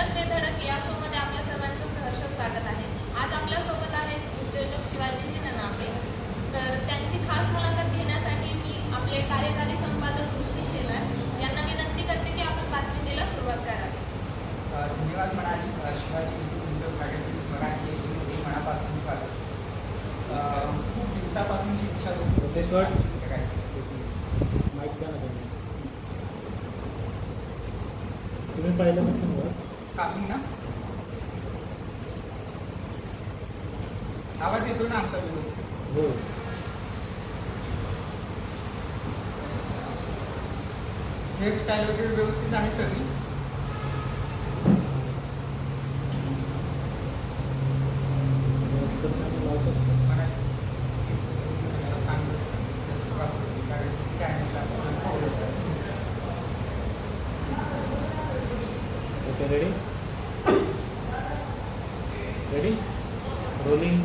धडक ते धडक या शो मध्ये आपल्या सर्वांचं सहर्ष स्वागत आहे. आज आपल्यासोबत आहेत उद्योजक शिवाजीजी ननापे तर त्यांची खास मुलाखत घेण्यासाठी मी आपले कार्यकारी संपादक ऋषी शेलार यांना विनंती करते की आपण बातचीतीला सुरुवात करावी धन्यवाद म्हणाली शिवाजी तुमचं कार्यक्रम मराठी हे मनापासून स्वागत. खूप दिवसापासूनची इच्छा होती. तुम्ही. तुम्ही पहिल्यापासून कामी ना. आवाज येतो ना आमचा व्यवस्थित? हो. हेअरस्टाईल वगैरे व्यवस्थित आहे सगळी व्यवस्थित नाही लावतात का? मराठी मला सांग जसं वापरते, कारण चॅनलला आवडत असेल. Okay ready ready rolling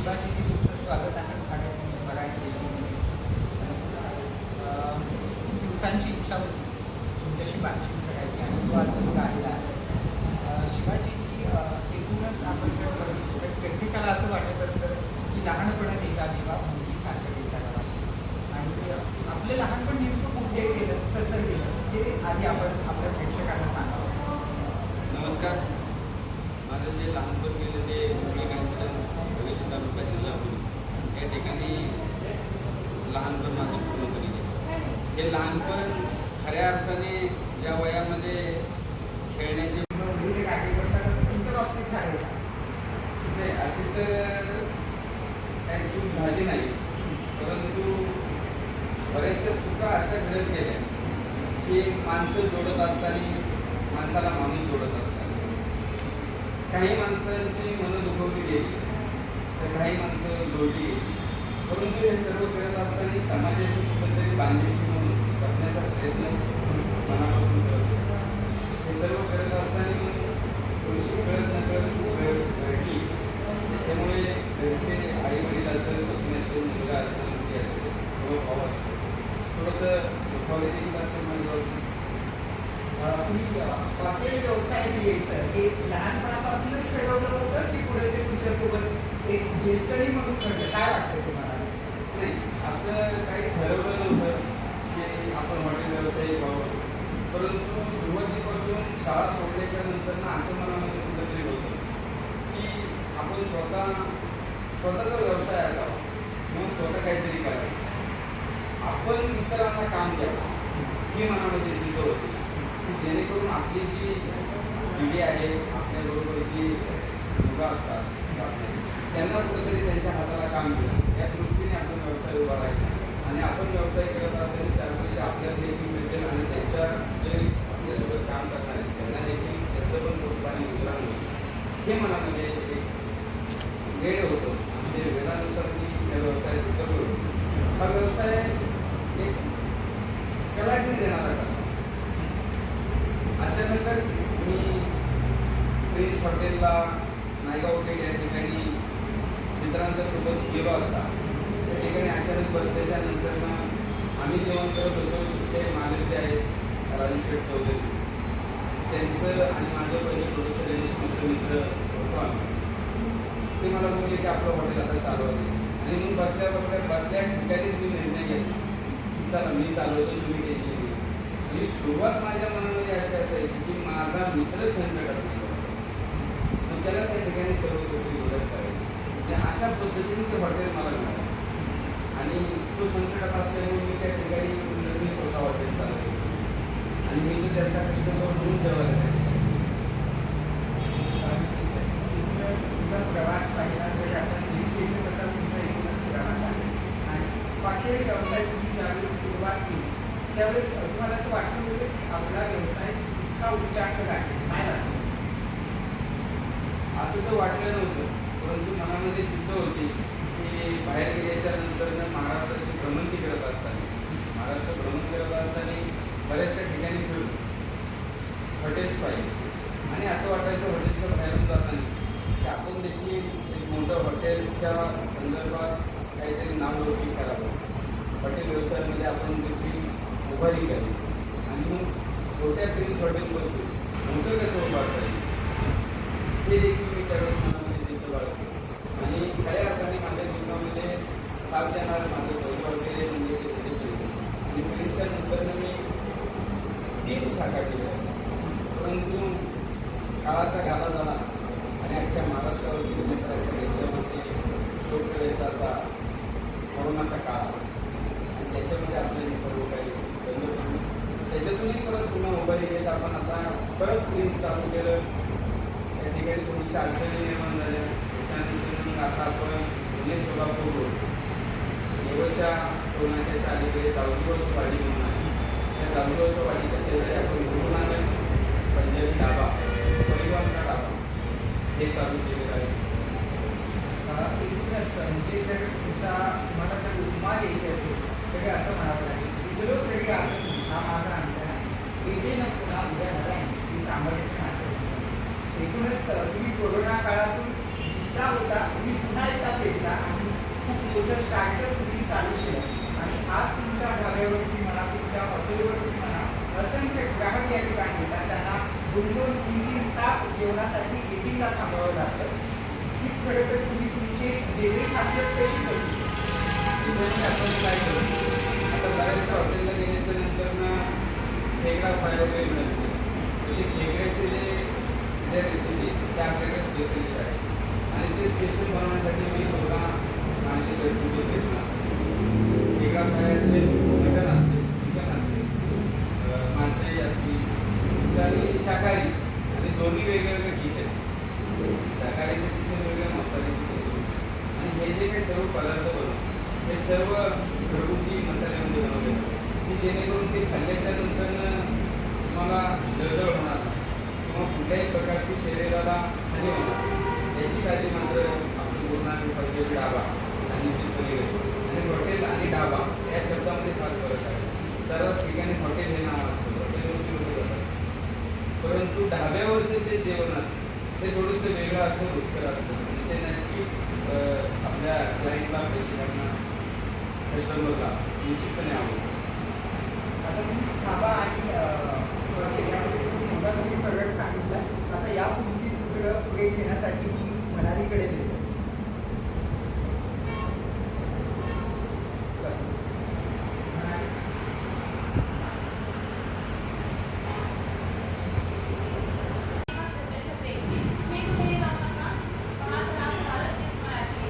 Shivaji तुमचं स्वागत आहे. मराठी खूप दिवसांची इच्छा होती तुमच्याशी बातचीत करायची आणि तो आज आलेला आहे. अं, शिवाजीजी एकूणच आपण प्रत्येकाला असं वाटत असतं की लहानपणात एका दिवा मुलगी सारखं दिसायला वाटतं आणि अं, आपलं लहानपण नेमकं कुठे गेलं कसं गेलं हे आधी आपण आपल्या प्रेक्षकांना सांगावं नमस्कार माझं जे लहानपण गेलं ते मुरळीकांचं हवेली तालुका जिल्हापूर या ठिकाणी लहानपण माझं पूर्णपणे गेलं हे लहानपण खऱ्या अर्थाने ज्या वयामध्ये खेळण्याची अशी तर काही चूक झाली नाही. परंतु बऱ्याचशा चुका अशा घडत गेल्या की माणसं जोडत असताना माणसाला माणूस जोडत असताना. काही माणसांची मनं दुखवली गेली तर काही माणसं जोडली गेली. परंतु हे सर्व करत असताना समाजाशी कुठंतरी बांधिलकी प्रयत्न मनापासून हे सर्व करत असताना थोडीशी कळत नकळत चूक घडली त्याच्यामुळे घरचे आई वडील असेल पत्नी असेल मुलगा असेल मुलगी असेल किंवा भाऊ असेल थोडंसं दुखावले देखील असतं हॉटेल व्यवसाय द्यायचं हे लहानपणापासूनच ठरवलं होतं की पुढे ते तुमच्यासोबत एक गेस्टडी म्हणून ठरलं काय वाटतं तुम्हाला नाही असं काही ठरवलं नव्हतं. आपण हॉटेल व्यावसायिक व्हावं. परंतु सुरुवातीपासून शाळा सोडल्याच्या नंतर ना असं मनामध्ये कुठंतरी होतं की आपण स्वतः स्वतःचा व्यवसाय असावा. म्हणून स्वतः काहीतरी करावं. आपण इतरांना काम द्यावं. ही मनामध्ये जिद्द होती. की जेणेकरून आपली जी पिढी आहे आपल्याबरोबर जी मुलं असतात आपले, त्यांना कुठेतरी त्यांच्या हाताला काम देऊ या दृष्टीने आपण व्यवसाय उभारायचा आणि आपण व्यवसाय करत असताना चार पैसे आपल्याला देखील मिळतील आणि त्यांच्या जे आपल्यासोबत काम करणार आहेत त्यांना देखील त्याचं पण पोटपाणी गुजराण होईल हे मनामध्ये एक वेळ होतं आणि ते वेळानुसार मी या व्यवसायात उतरलो हा व्यवसाय एक कलाटणी देणारा का अचानकच मी प्रिन्स हॉटेलला नायगाव हॉटेल या ठिकाणी मित्रांच्या सोबत गेलो असता. त्या ठिकाणी अचानक बसल्याच्या नंतर मग आम्ही जेवण करत होतो. ते मालक जे आहेत राजू शेठ चौधरी. त्यांचं आणि माझं पहिले प्रोड्युसर यांचे मित्र मित्र होतो ते मला बोलले की आपलं हॉटेल आता चालवायचं आणि मग बसल्या बसल्या बसल्या ठिकाणीच मी निर्णय घेतला. चला मी चालवतो तुम्ही टेन्शन घ्या आणि सुरुवात माझ्या मनामध्ये अशी असायची की माझा मित्र संकटात आपल्याला त्या ठिकाणी सर्व गोष्टी मदत करायची म्हणजे अशा पद्धतीने ते हॉटेल मला मिळालं आणि तो संकटात असल्यामुळे मी त्या ठिकाणी मी स्वतः हॉटेल चालवलं आणि मी तो त्यांचा कस्टमर म्हणून जेवायला त्या प्रवास पाहिला तर असा निरीक्षेचा कसा तुमचा एकूणच प्रवास आहे आणि हॉटेल व्यवसाय तुम्ही ज्यावेळेस सुरुवात केली त्यावेळेस तुम्हाला असं वाटलं होतं की आपला व्यवसाय इतका उच्चांक आहे. काय असं तर वाटलं नव्हतं परंतु मनामध्ये जिद्द होती की बाहेर गेल्याच्यानंतर महाराष्ट्राची भ्रमंती करत असताना महाराष्ट्र भ्रमण करत असताना बऱ्याचशा ठिकाणी फिरून हॉटेल्स पाहिजे आणि असं वाटायचं हॉटेलच्या बाहेरून जाताना की आपण देखील एक मोठं हॉटेलच्या संदर्भात काहीतरी नावलौकिक करावं. हॉटेल व्यवसायामध्ये आपण देखील उभारी करावी. आणि मग छोट्या प्रिन्स हॉटेलपासून मोठं कसं उभारता येईल? ते देखील मी त्यावेळेस मनामध्ये चिंता बाळगतो आणि खऱ्या अर्थाने माझ्या जीवनामध्ये साथ देणार माझं पहिलं वगैरे म्हणजे ते आणि प्रिन्सच्या नंतर मी तीन शाखा केल्या. परंतु काळाचा गाला झाला. आणि अख्ख्या महाराष्ट्रावर दिसले देशामध्ये शोकवेळेचा असा कोरोनाचा काळ. आणि त्याच्यामध्ये आपल्याला सर्व काही बंद पडलं. त्याच्यातूनही परत पुन्हा उभारी घेत आपण आता परत प्रिंट चालू केलं. त्या ठिकाणी थोडीशी अडचणी निर्माण झाल्या. त्याच्यानंतर मग आता आपण पुणे सोलापूर रोड जवळच्या टोनाक्याच्या अलीकडे जाऊजवळची वाडी म्हणून आहे. त्या जाऊजवळच्या वाडीच्या शेजारी आपण गुरुनानक पंजाबी ढाबा परिवारचा ढाबा. हे चालू केलेलं आहे. एकूणच म्हणजे जर तुमचा तुम्हाला जर उपमा घ्यायची असेल तरी असं म्हणावं लागेल इजरो जरी असेल हा माझा अंतर आहे. इथे न पुन्हा उद्या नव्या ती सामर्थ्य नातं एकूणच तुम्ही कोरोना काळातून दिसला होता. तुम्ही पुन्हा एकदा भेटला आणि खूप मोठं स्टार्टअप तुम्ही चालू आणि आज तुमच्या ढाब्यावरती म्हणा तुमच्या हॉटेलवरती म्हणा असंख्य ग्राहक या ठिकाणी येतात. त्यांना दोन दोन तीन तीन तास जेवणासाठी वेटिंगला थांबावं लागतं. हीच खरं तर तुम्ही तुमची वेगळी खासियत कशी करू? आपण काय करू? आता बऱ्याचशा हॉटेलला गेल्याच्यानंतर ना वेगळा उपाय वगैरे मिळतो म्हणजे खेकड्याचे जे जे रेसिपी ते आपल्याकडे स्पेशल आहे. आणि ते स्पेशल बनवण्यासाठी मी स्वतः माझी स्वयंपाची प्रयत्न असते खेकडा असेल मटण असेल चिकन असेल मासे असतील आणि शाकाहारी आणि दोन्ही वेगवेगळे किचन शाकाहारीचं किचन वेगळं मांसाहारीचं किचन आणि हे जे काही सर्व पदार्थ बनवतो हे सर्व घरगुती मसाल्यामध्ये बनवले की जेणेकरून ते खाल्ल्याच्या नंतर तुम्हाला जळजळ होणार किंवा कुठल्याही प्रकारची शरीराला हानी होणार याची काळजी मात्र आपण गुरुनानक पंजाबी डावा आणि निश्चितपणे म्हणजे हॉटेल आणि डाबा या शब्दामध्ये फार फरक आहे. सर्वच ठिकाणी हॉटेल हे नाव असतं हॉटेलवरती लोक जातात परंतु ढाब्यावरचे जे जेवण असतं ते थोडंसं वेगळं असतं रुचकर असतं. आणि ते नक्कीच आपल्या क्लायंटला पेशंटांना कस्टमरला निश्चितपणे आवडतं. आता तुम्ही ढाबा आणि अं, मोठा तुम्ही फरक सांगितला आता या पुढची सूत्र पुढे घेण्यासाठी मी मनालीकडे गेलो छोट्याशा पेजची मी कुठेही जाताना भात राग घालत नाही मराठी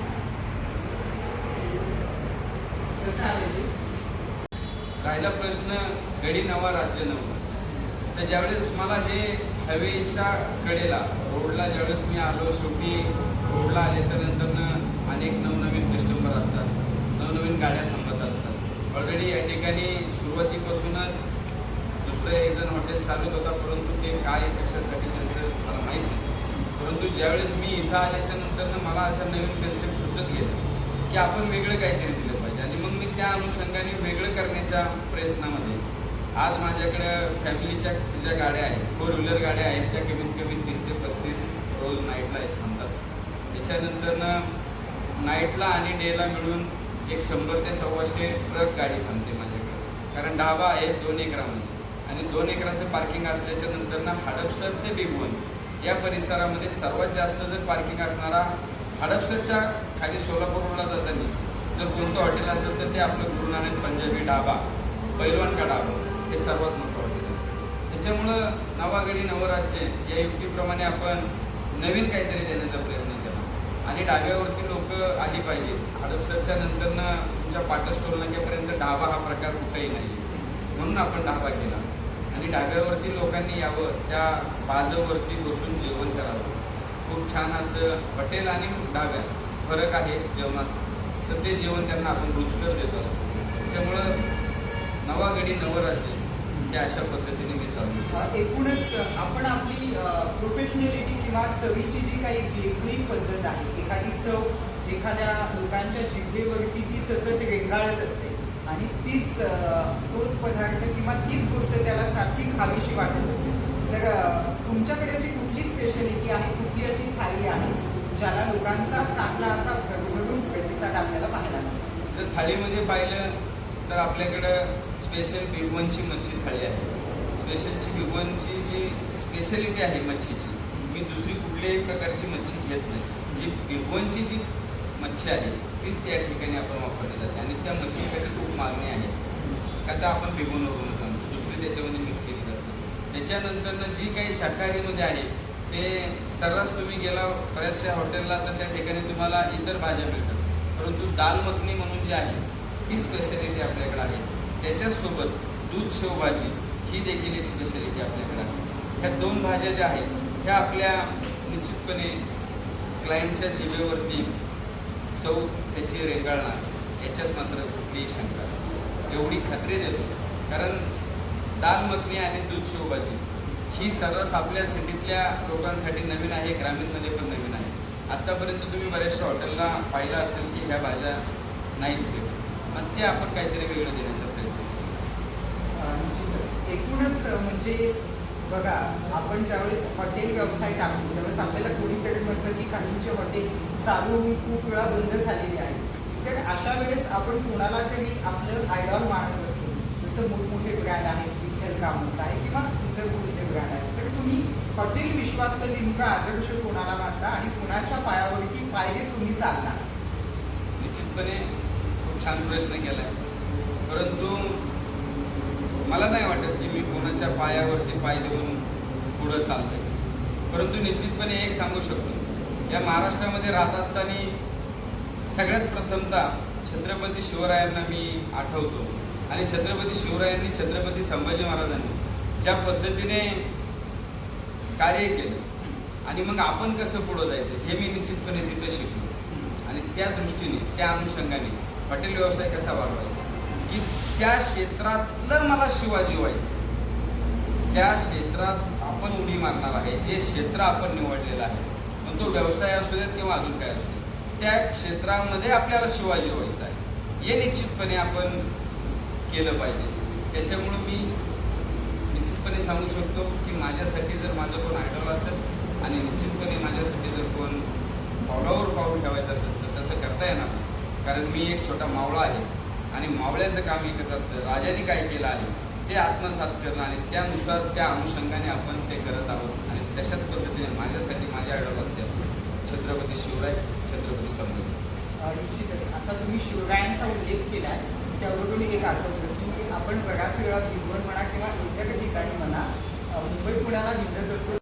कसं आलेली राहिला प्रश्न गडी नवा राज्य नवं. तर ज्यावेळेस मला हे हवेच्या कडेला रोडला ज्यावेळेस मी आलो शेवटी रोडला आल्याच्या नंतरनं अनेक नवनवीन कस्टमर असतात नवनवीन गाड्या थांबत असतात. ऑलरेडी या ठिकाणी सुरुवातीपासूनच दुसरं एक जण हॉटेल चालत होता परंतु ते काय कशासाठी त्यांचं मला माहीत नाही. परंतु ज्यावेळेस मी इथं आल्याच्या नंतरनं मला अशा नवीन कन्सेप्ट सुचत गेले की आपण वेगळं काहीतरी दिलं. त्या अनुषंगाने वेगळं करण्याच्या प्रयत्नामध्ये. आज माझ्याकडं फॅमिलीच्या ज्या गाड्या आहेत फोर व्हीलर गाड्या आहेत त्या कमीत कमी तीस ते पस्तीस रोज नाईटला एक थांबतात त्याच्यानंतरनं नाईटला आणि डेला मिळून एक शंभर ते सव्वाशे ट्रक गाडी थांबते माझ्याकडे. कारण डाबा आहे दोन एकरामध्ये आणि दोन एकराचं पार्किंग असल्याच्या नंतरनं हडपसर ते बिगवन या परिसरामध्ये सर्वात जास्त जर पार्किंग असणारा हडपसरच्या खाली सोलापूरला जाताना जर कोणतं हॉटेल असेल तर ते आपलं गुरुनानक पंजाबी डाबा पैलवान का डाबा हे सर्वात मोठं हॉटेल आहे. त्याच्यामुळं नवागडी नवराज्य या युक्तीप्रमाणे आपण नवीन काहीतरी देण्याचा प्रयत्न केला. आणि डाब्यावरती लोक आली पाहिजे. हडपसरच्या नंतरनं तुमच्या पाटस्टोल नाक्यापर्यंत डाबा हा प्रकार कुठेही नाही म्हणून आपण डाबा केला. आणि डाब्यावरती लोकांनी यावं त्या बाजूवरती बसून जेवण करावं. खूप छान असं हॉटेल आणि डाब्या फरक आहे जेवणात. तर ते जेवण त्यांना आपण रुचकर देत असतो. त्याच्यामुळं नवागडी नवराज्य हे अशा पद्धतीने मी चालू एकूणच आपण आपली प्रोफेशनॅलिटी किंवा चवीची जी काही वेगळी पद्धत आहे एखादी चव एखाद्या लोकांच्या जिभेवरती ती सतत रेंगाळत असते. आणि तीच तोच पदार्थ किंवा तीच गोष्ट त्याला सारखी खावीशी वाटत असते. तर तुमच्याकडे अशी कुठली स्पेशालिटी आहे कुठली अशी थाळी आहे? ज्याला लोकांचा चांगला असा भरभरून प्रतिसाद आपल्याला पाहायला मिळतो. जर थाळीमध्ये पाहिलं तर आपल्याकडं स्पेशल बिरवनची मच्छी थाळी आहे. स्पेशलची भिगवणची जी स्पेशलिटी आहे मच्छीची मी दुसरी कुठल्याही प्रकारची मच्छी घेत नाही. जी भिगवणची जी मच्छी आहे तीच त्या ठिकाणी आपण वापरली जाते. आणि त्या मच्छीसाठी खूप मागणी आहे. का तर आपण भिगवणवरूनच सांगतो दुसरी त्याच्यामध्ये मिक्स केली जाते. त्याच्यानंतर जी काही शाकाहारीमध्ये आहे ते सर्रास तुम्ही गेला बऱ्याचशा हॉटेलला तर त्या ठिकाणी तुम्हाला इतर भाज्या मिळतात. परंतु दाल मखनी म्हणून जी आहे ती स्पेशालिटी आपल्याकडे आहे. त्याच्याचसोबत दूध शेवभाजी ही देखील एक स्पेशालिटी आपल्याकडे आहे. ह्या दोन भाज्या ज्या आहेत ह्या आपल्या निश्चितपणे क्लायंटच्या जिभेवरती चव त्याची रेंगाळणार. याच्यात मात्र कुठलीही शंका एवढी खात्री देतो. कारण दाल मखनी आणि दूध शेवभाजी ही सर्रास आपल्या सिटीतल्या लोकांसाठी नवीन आहे ग्रामीणमध्ये पण नवीन आहे. आत्तापर्यंत तुम्ही बऱ्याचशा हॉटेलला पाहिलं असेल की ह्या भाज्या नाही दिले मग ते आपण काहीतरी वेगळं देण्याचा प्रयत्न निश्चितच. एकूणच म्हणजे बघा आपण ज्यावेळेस हॉटेल व्यवसाय टाकतो त्यावेळेस आपल्याला कोणीतरी म्हणतं की काहींचे हॉटेल चालू होऊन खूप वेळा बंद झालेले आहे तर अशा वेळेस आपण कोणाला तरी आपलं आयडॉल मानत असतो जसं मोठमोठे ब्रँड आहेत विठ्ठल कामत आहे किंवा इतर कोणते ब्रँड आहेत. तर तुम्ही हॉटेल विश्वातलं नेमकं आदर्श कोणाला मानता आणि कोणाच्या पायावरती पायरे तुम्ही चालता? निश्चितपणे खूप छान प्रश्न केला आहे परंतु मला नाही वाटत की मी कोणाच्या पायावरती पाय देऊन पुढं चालतोय. परंतु निश्चितपणे एक सांगू शकतो. या महाराष्ट्रामध्ये राहत असताना सगळ्यात प्रथमता छत्रपती शिवरायांना मी आठवतो. आणि छत्रपती शिवरायांनी छत्रपती संभाजी महाराजांनी ज्या पद्धतीने कार्य केलं आणि मग आपण कसं पुढं जायचं हे मी निश्चितपणे तिथं शिकलो. आणि त्या दृष्टीने त्या अनुषंगाने हॉटेल व्यवसाय कसा वाढवायचा? की त्या क्षेत्रातलं मला शिवाजी व्हायचं. ज्या क्षेत्रात आपण उडी मारणार आहे जे क्षेत्र आपण निवडलेलं आहे मग तो व्यवसाय असू देत किंवा अजून काय असू देत त्या क्षेत्रामध्ये आपल्याला शिवाजी व्हायचं आहे. हे निश्चितपणे आपण केलं पाहिजे. त्याच्यामुळं मी निश्चितपणे सांगू शकतो की माझ्यासाठी जर माझं कोण आयडॉल असेल आणि निश्चितपणे माझ्यासाठी जर कोण पावलावर पाऊल ठेवायचं असेल तर तसं करता येणार कारण मी एक छोटा मावळा आहे आणि मावळ्याचं काम एकच असतं. राजाने काय केलं आहे ते आत्मसात करणं आणि त्यानुसार त्या अनुषंगाने आपण ते करत आहोत. आणि तशाच पद्धतीने माझ्यासाठी माझे आयडॉल असते. छत्रपती शिवराय छत्रपती संभाजी. निश्चितच आता तुम्ही शिवरायांचा उल्लेख केला आहे त्यावरून एक आठवलं की आपण बऱ्याच वेळा भिगवण म्हणा किंवा एखाद्या ठिकाणी म्हणा मुंबई पुण्याला निघत असतो